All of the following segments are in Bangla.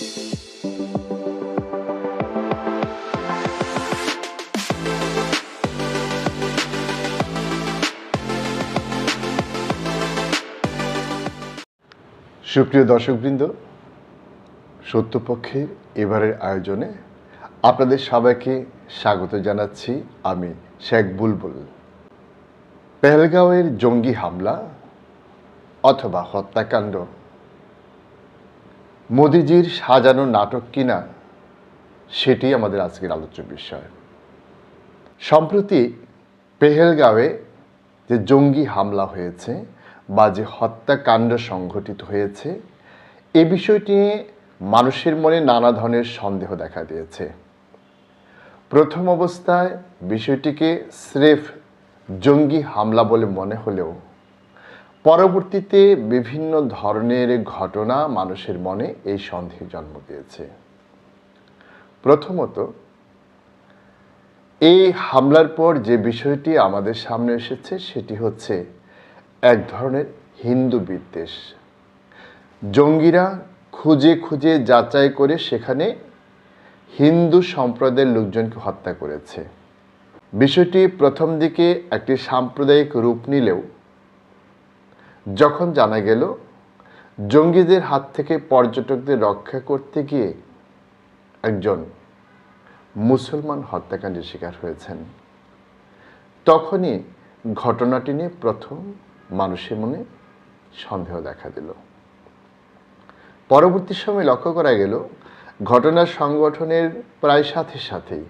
সুপ্রিয় দর্শকবৃন্দ, সত্যপক্ষের এবারের আয়োজনে আপনাদের সবাইকে স্বাগত জানাচ্ছি আমি শেখ বুলবুল। পেহেলগাঁওয়ের জঙ্গি হামলা অথবা হত্যাকাণ্ড মোদিজির সাজানো নাটক কিনা, সেটি আমাদের আজকের আলোচ্য বিষয়। সম্প্রতি পেহেলগাঁওয়ে যে জঙ্গি হামলা হয়েছে বা যে হত্যাকাণ্ড সংঘটিত হয়েছে, এ বিষয়টি নিয়ে মানুষের মনে নানা ধরনের সন্দেহ দেখা দিয়েছে। প্রথম অবস্থায় বিষয়টিকে স্রেফ জঙ্গি হামলা বলে মনে হলেও পরবর্তীতে বিভিন্ন ধরনের ঘটনা মানুষের মনে এই সন্দেহ জন্ম দিয়েছে। প্রথমত, এই হামলার পর যে বিষয়টি আমাদের সামনে এসেছে সেটি হচ্ছে এক ধরনের হিন্দু বিদ্বেষ। জঙ্গিরা খুঁজে খুঁজে যাচাই করে সেখানে হিন্দু সম্প্রদায়ের লোকজনকে হত্যা করেছে। বিষয়টি প্রথম দিকে একটি সাম্প্রদায়িক রূপ নিলেও যখন জানা গেল, জঙ্গিদের হাত থেকে পর্যটকদের রক্ষা করতে গিয়ে একজন মুসলমান হত্যাকাণ্ডের শিকার হয়েছেন। তখনই ঘটনাটি নিয়ে প্রথম মানুষের মনে সন্দেহ দেখা দিল। পরবর্তী সময় লক্ষ্য করা গেল, ঘটনার সংগঠনের প্রায় সাথে সাথেই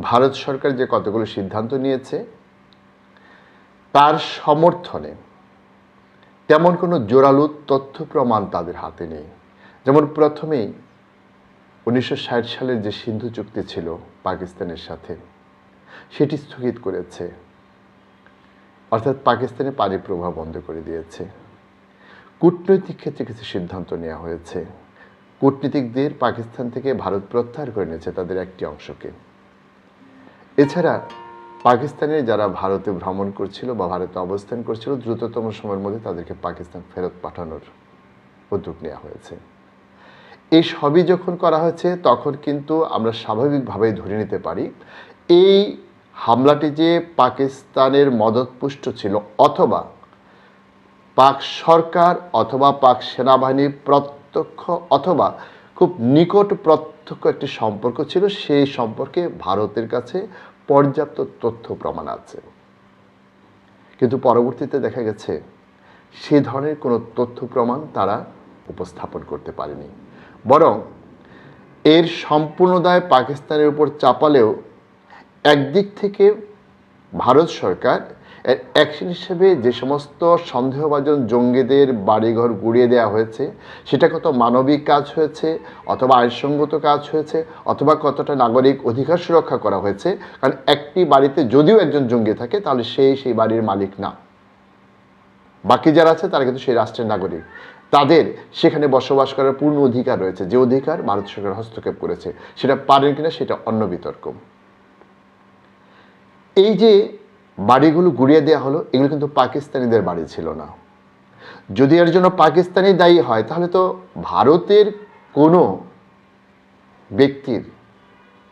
ভারত সরকার যে কতগুলো সিদ্ধান্ত নিয়েছে, তার সমর্থনে তেমন কোনো জোরালো তথ্য প্রমাণ তাদের হাতে নেই। যেমন প্রথমেই উনিশশো ষাট সালের যে সিন্ধু চুক্তি ছিল পাকিস্তানের সাথে, সেটি স্থগিত করেছে। অর্থাৎ পাকিস্তানে পানি প্রবাহ বন্ধ করে দিয়েছে। কূটনৈতিক ক্ষেত্রে কিছু সিদ্ধান্ত নেওয়া হয়েছে। কূটনীতিকদের পাকিস্তান থেকে ভারত প্রত্যাহার করে নিয়েছে তাদের একটি অংশকে। এছাড়া পাকিস্তানের যারা ভারতে ভ্রমণ করছিল বা ভারতে অবস্থান করছিল, দ্রুততম সময়ের মধ্যে তাদেরকে পাকিস্তান ফেরত পাঠানোর উদ্যোগ নেওয়া হয়েছে। এই সবই যখন করা হয়েছে, তখন কিন্তু আমরা স্বাভাবিকভাবেই ধরে নিতে পারি, এই হামলাটি যে পাকিস্তানের মদতপুষ্ট ছিল অথবা পাক সরকার অথবা পাক সেনাবাহিনীর প্রত্যক্ষ অথবা খুব নিকট প্রত্যক্ষ একটি সম্পর্ক ছিল, সেই সম্পর্কে ভারতের কাছে পর্যাপ্ত তথ্য প্রমাণ আছে। কিন্তু পরবর্তীতে দেখা গেছে, সে ধরনের কোনো তথ্য প্রমাণ তারা উপস্থাপন করতে পারেনি। বরং এর সম্পূর্ণ দায় পাকিস্তানের উপর চাপালেও একদিক থেকে ভারত সরকার অ্যাকশন হিসেবে যে সমস্ত সন্দেহভাজন জঙ্গিদের বাড়িঘর গুড়িয়ে দেওয়া হয়েছে, সেটা কত মানবিক কাজ হয়েছে, অথবা আইনসঙ্গত কাজ হয়েছে, অথবা কতটা নাগরিক অধিকার সুরক্ষা করা হয়েছে, কারণ একটি বাড়িতে যদিও একজন জঙ্গি থাকে, তাহলে সেই সেই বাড়ির মালিক না। বাকি যারা আছে, তারা কিন্তু সেই রাষ্ট্রের নাগরিক। তাদের সেখানে বসবাস করার পূর্ণ অধিকার রয়েছে। যে অধিকার ভারত সরকার হস্তক্ষেপ করেছে, সেটা পারেন কিনা সেটা অন্য বিতর্ক। এই যে বাড়িগুলো গুড়িয়ে দেওয়া হলো, এগুলো কিন্তু পাকিস্তানিদের বাড়ি ছিল না। যদি এর জন্য পাকিস্তানি দায়ী হয়, তাহলে তো ভারতের কোনো ব্যক্তির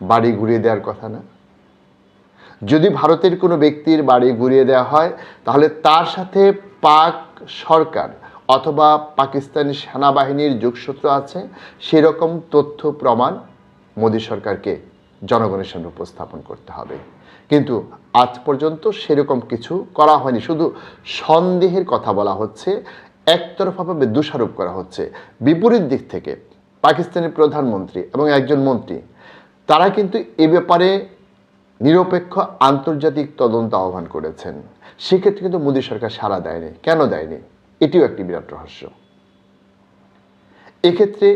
বাড়ি ঘুরিয়ে দেওয়ার কথা না। যদি ভারতের কোনো ব্যক্তির বাড়ি ঘুরিয়ে দেওয়া হয়, তাহলে তার সাথে পাক সরকার অথবা পাকিস্তানি সেনাবাহিনীর যোগসূত্র আছে, সেরকম তথ্য প্রমাণ মোদী সরকারকে জনগণের সামনে উপস্থাপন করতে হবে। কিন্তু আজ পর্যন্ত সেরকম কিছু করা হয়নি। শুধু সন্দেহের কথা বলা হচ্ছে একতরফাভাবে দোষারোপ করা হচ্ছে। বিপরীত দিক থেকে পাকিস্তানের প্রধানমন্ত্রী এবং একজন মন্ত্রী, তারা কিন্তু এ ব্যাপারে নিরপেক্ষ আন্তর্জাতিক তদন্ত আহ্বান করেছেন। সেক্ষেত্রে কিন্তু মোদী সরকার সাড়া দেয়নি। কেন দেয়নি? এটিও একটি বিরাট রহস্য। এক্ষেত্রে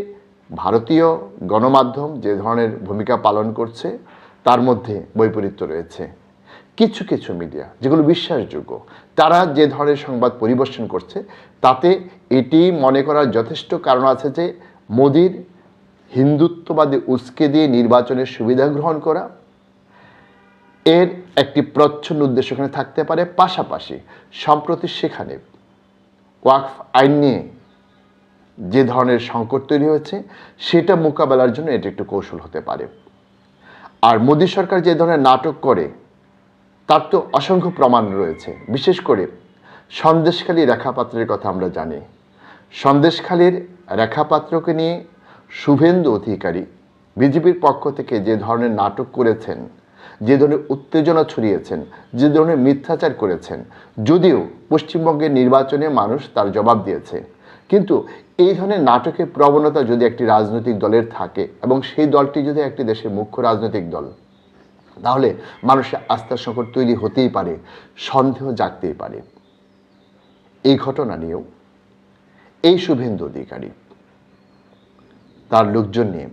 ভারতীয় গণমাধ্যম যে ধরনের ভূমিকা পালন করছে তার মধ্যে বৈপরীত্য রয়েছে। কিছু কিছু মিডিয়া, যেগুলো বিশ্বাসযোগ্য, তারা যে ধরনের সংবাদ পরিবেশন করছে, তাতে এটি মনে করার যথেষ্ট কারণ আছে যে মোদির হিন্দুত্ববাদী উস্কে দিয়ে নির্বাচনের সুবিধা গ্রহণ করা, এর একটি প্রচ্ছন্ন উদ্দেশ্য এখানে থাকতে পারে। পাশাপাশি সম্প্রতি সেখানে ওয়াকফ আইন নিয়ে যে ধরনের সংকট তৈরি হয়েছে, সেটা মোকাবেলার জন্য এটা একটু কৌশল হতে পারে। আর মোদী সরকার যে ধরনের নাটক করে, তার তো অসংখ্য প্রমাণ রয়েছে। বিশেষ করে সন্দেশখালী রেখাপাত্রের কথা আমরা জানি। সন্দেশখালীর রেখাপাত্রকে নিয়ে শুভেন্দু অধিকারী বিজেপির পক্ষ থেকে যে ধরনের নাটক করেছেন, যে ধরনের উত্তেজনা ছড়িয়েছেন, যে ধরনের মিথ্যাচার করেছেন, যদিও পশ্চিমবঙ্গের নির্বাচনে মানুষ তার জবাব দিয়েছে। কিন্তু এই ধরনের নাটকের প্রবণতা যদি একটি রাজনৈতিক দলের থাকে এবং সেই দলটি যদি একটি দেশের মুখ্য রাজনৈতিক দল, তাহলে মানুষের আস্থার সংকট তৈরি হতেই পারে, সন্দেহ জাগতেই পারে। এই ঘটনা নিয়েও এই শুভেন্দু অধিকারী তার লোকজন নিয়ে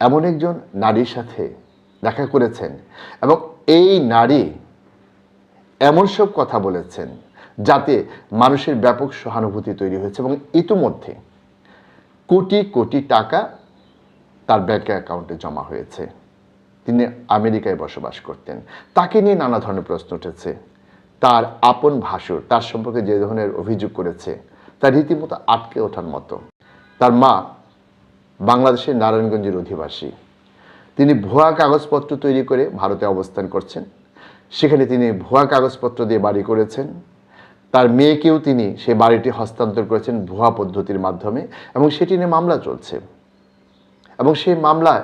এমন একজন নারীর সাথে দেখা করেছেন এবং এই নারী এমন সব কথা বলেছেন যাতে মানুষের ব্যাপক সহানুভূতি তৈরি হয়েছে এবং ইতিমধ্যে কোটি কোটি টাকা তার ব্যাংক অ্যাকাউন্টে জমা হয়েছে। তিনি আমেরিকায় বসবাস করতেন। তাকে নিয়ে নানা ধরনের প্রশ্ন উঠেছে। তার আপন ভাসুর, তার সম্পর্কে যে ধরনের অভিযোগ করেছে, তার রীতিমতো আটকে ওঠার মতো। তার মা বাংলাদেশের নারায়ণগঞ্জের অধিবাসী। তিনি ভুয়া কাগজপত্র তৈরি করে ভারতে অবস্থান করছেন। সেখানে তিনি ভুয়া কাগজপত্র দিয়ে বাড়ি করেছেন। তার মেয়েকেও তিনি সেই বাড়িটি হস্তান্তর করেছেন ভুয়া পদ্ধতির মাধ্যমে এবং সেটি নিয়ে মামলা চলছে। এবং সেই মামলায়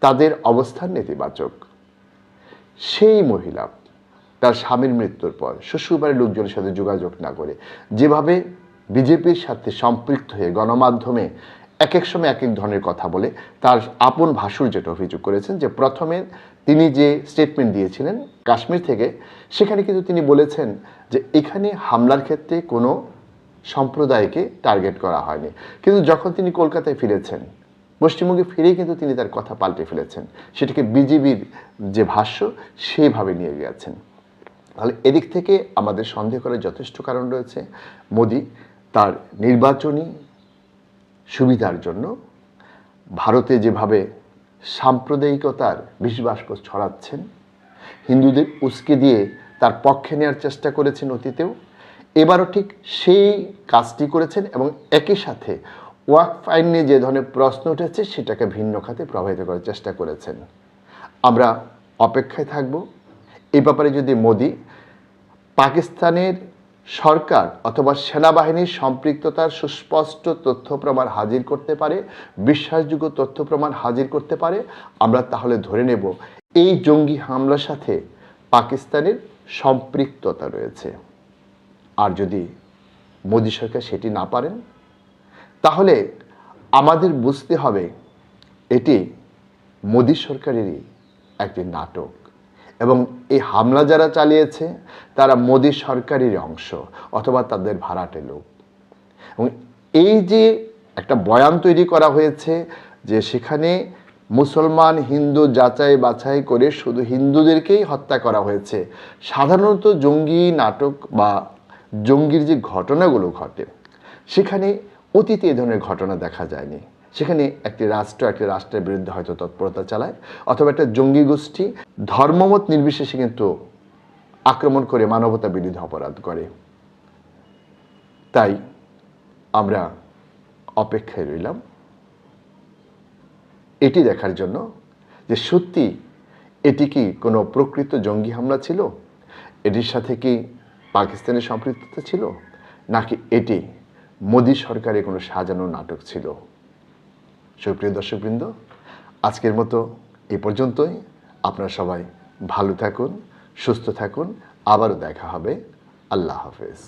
তাদের অবস্থান নেতিবাচক। সেই মহিলা, তার স্বামীর মৃত্যুর পর শ্বশুরবাড়ির লোকজনের সাথে যোগাযোগ না করে যেভাবে বিজেপির সাথে সম্পৃক্ত হয়ে গণমাধ্যমে এক এক সময় এক এক ধরনের কথা বলে, তার আপন ভাসুর যেটা অভিযোগ করেছেন যে প্রথমে তিনি যে স্টেটমেন্ট দিয়েছিলেন কাশ্মীর থেকে, সেখানে কিন্তু তিনি বলেছেন যে এখানে হামলার ক্ষেত্রে কোনো সম্প্রদায়কে টার্গেট করা হয়নি। কিন্তু যখন তিনি কলকাতায় ফিরেছেন, পশ্চিমবঙ্গে ফিরেই কিন্তু তিনি তার কথা পাল্টে ফেলেছেন। সেটাকে বিজেপির যে ভাষ্য সেইভাবে নিয়ে গেছেন। তাহলে এদিক থেকে আমাদের সন্দেহ করার যথেষ্ট কারণ রয়েছে। মোদি তার নির্বাচনী সুবিধার জন্য ভারতে যেভাবে সাম্প্রদায়িকতার বিষবাষ্প ছড়াচ্ছেন। হিন্দুদের উস্কে দিয়ে তার পক্ষে নেওয়ার চেষ্টা করেছেন অতীতেও। এবারও ঠিক সেই কাজটি করেছেন এবং একই সাথে ওয়াক ফাইন নিয়ে যে ধরনের প্রশ্ন উঠেছে সেটাকে ভিন্ন খাতে প্রভাবিত করার চেষ্টা করেছেন। আমরা অপেক্ষায় থাকব। এই ব্যাপারে যদি মোদি পাকিস্তানের সরকার অথবা সেনাবাহিনীর সম্পৃক্ততার সুস্পষ্ট তথ্য প্রমাণ হাজির করতে পারে, বিশ্বাসযোগ্য তথ্য প্রমাণ হাজির করতে পারে, আমরা তাহলে ধরে নেব এই জঙ্গি হামলার সাথে পাকিস্তানের সম্পৃক্ততা রয়েছে। আর যদি মোদী সরকার সেটি না পারেন, তাহলে আমাদের বুঝতে হবে এটি মোদী সরকারেরই একটি নাটক। এবং এই হামলা যারা চালিয়েছে, তারা মোদী সরকারের অংশ অথবা তাদের ভাড়াটে লোক। এবং এই যে একটা বয়ান তৈরি করা হয়েছে যে সেখানে মুসলমান, হিন্দু যাচাই বাছাই করে শুধু হিন্দুদেরকেই হত্যা করা হয়েছে, সাধারণত জঙ্গি নাটক বা জঙ্গির যে ঘটনাগুলো ঘটে, সেখানে অতীতে এ ধরনের ঘটনা দেখা যায়নি। সেখানে একটি রাষ্ট্র, একটি রাষ্ট্রের বিরুদ্ধে হয়তো তৎপরতা চালায়, অথবা একটা জঙ্গি গোষ্ঠী ধর্মমত নির্বিশেষে কিন্তু আক্রমণ করে মানবতা বিরোধী অপরাধ করে। তাই আমরা অপেক্ষায় রইলাম। এটি দেখার জন্য যে সত্যি এটি কি কোনো প্রকৃত জঙ্গি হামলা ছিল? এটির সাথে কি পাকিস্তানের সম্পৃক্ততা ছিল? নাকি এটি মোদী সরকারের কোনো সাজানো নাটক ছিল? সুপ্রিয় দর্শকবৃন্দ, আজকের মতো এ পর্যন্তই। আপনারা সবাই ভালো থাকুন, সুস্থ থাকুন। আবারও দেখা হবে। আল্লাহ হাফেজ।